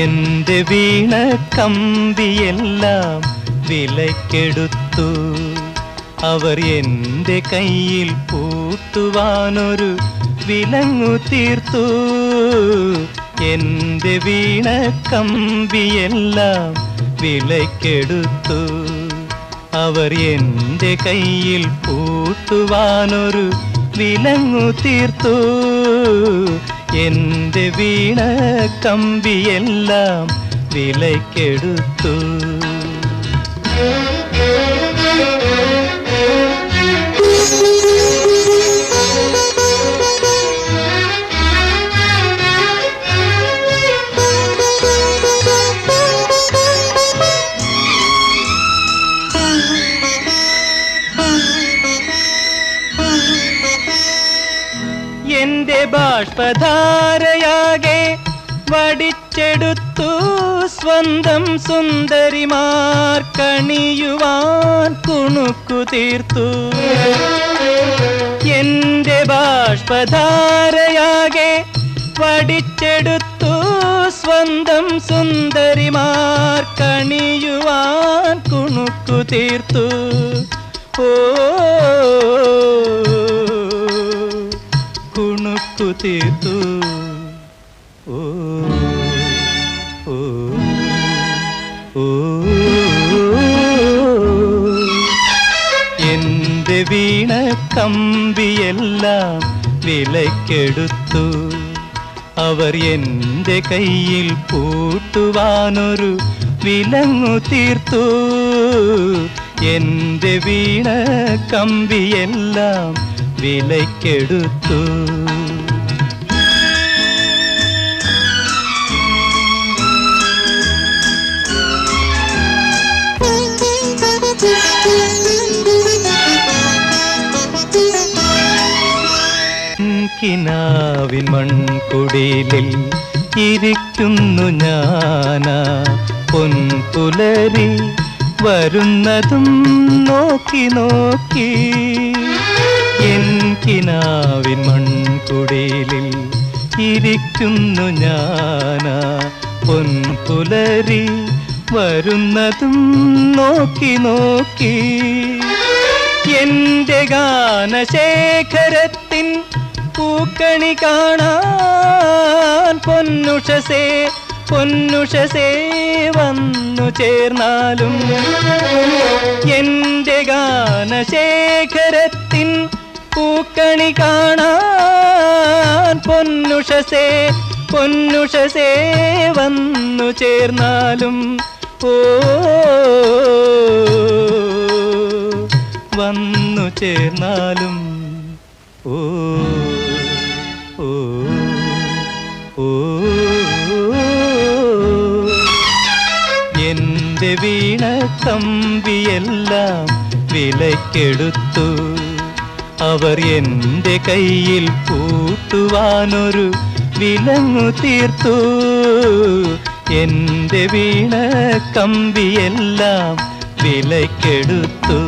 എന്റെ വീണ കമ്പിയെല്ലാം വിലക്കെടുത്തു അവർ എന്റെ കയ്യിൽ പൂട്ടുവാനൊരു വിലങ്ങു തീർത്തു. എന്റെ വീണ കമ്പിയെല്ലാം വിലക്കെടുത്തു അവർ എന്റെ കയ്യിൽ പൂട്ടുവാനൊരു വിലങ്ങു തീർത്തു. എന്റെ വീണ കമ്പിയെല്ലാം വിലക്കെടുത്തു എന്റെ ബാഷ്പധാരയാകെ വടിച്ചെടുത്തു സ്വന്തം സുന്ദരിമാർ കണിയുവാൻ കുണുക്കു തീർത്തു. എന്റെ ബാഷ്പധാരയാകെ പഠിച്ചെടുത്തു സ്വന്തം സുന്ദരിമാർ കണിയുവാൻ കുണുക്കു തീർത്തു. ഓ ഓ ഓ ഓ. എന്റെ വീണ കമ്പിയെല്ലാം വിലക്കെടുത്തു അവർ എന്റെ കയ്യിൽ പൂട്ടുവാനൊരു വിലങ്ങു തീർത്തു. എന്റെ വീണ കമ്പിയെല്ലാം വിലക്കെടുത്തു കിനാവിൻ മൺകുടിലിൽ ഇരിക്കുന്നു ഞാനാ. പൊൻപുലരി വരുന്നതും നോക്കി നോക്കി. എൻ കിനാവിൻ മൺകുടിലിൽ ഇരിക്കുന്നു ഞാനാ. പൊൻപുലരി വരുന്നതും നോക്കി നോക്കി. എന്റെ ഗാനശേഖരത്തിൻ പൂക്കണി കാണാൻ പൊന്നുഷസേ പൊന്നുഷസേ വന്നു ചേർന്നാലും എന്റെ ഗാനശേഖരത്തിൻ പൂക്കണി കാണാൻ പൊന്നുഷസേ പൊന്നുഷസേ വന്നു ചേർന്നാലും ഓ വന്നു ചേർന്നാലും ഓ. എന്റെ വീണ കമ്പിയെല്ലാം വിലക്കെടുത്തു അവർ എന്റെ കയ്യിൽ പൂട്ടുവാനൊരു വിലങ്ങു തീർത്തു. എന്റെ വീണ കമ്പിയെല്ലാം വിലക്കെടുത്തു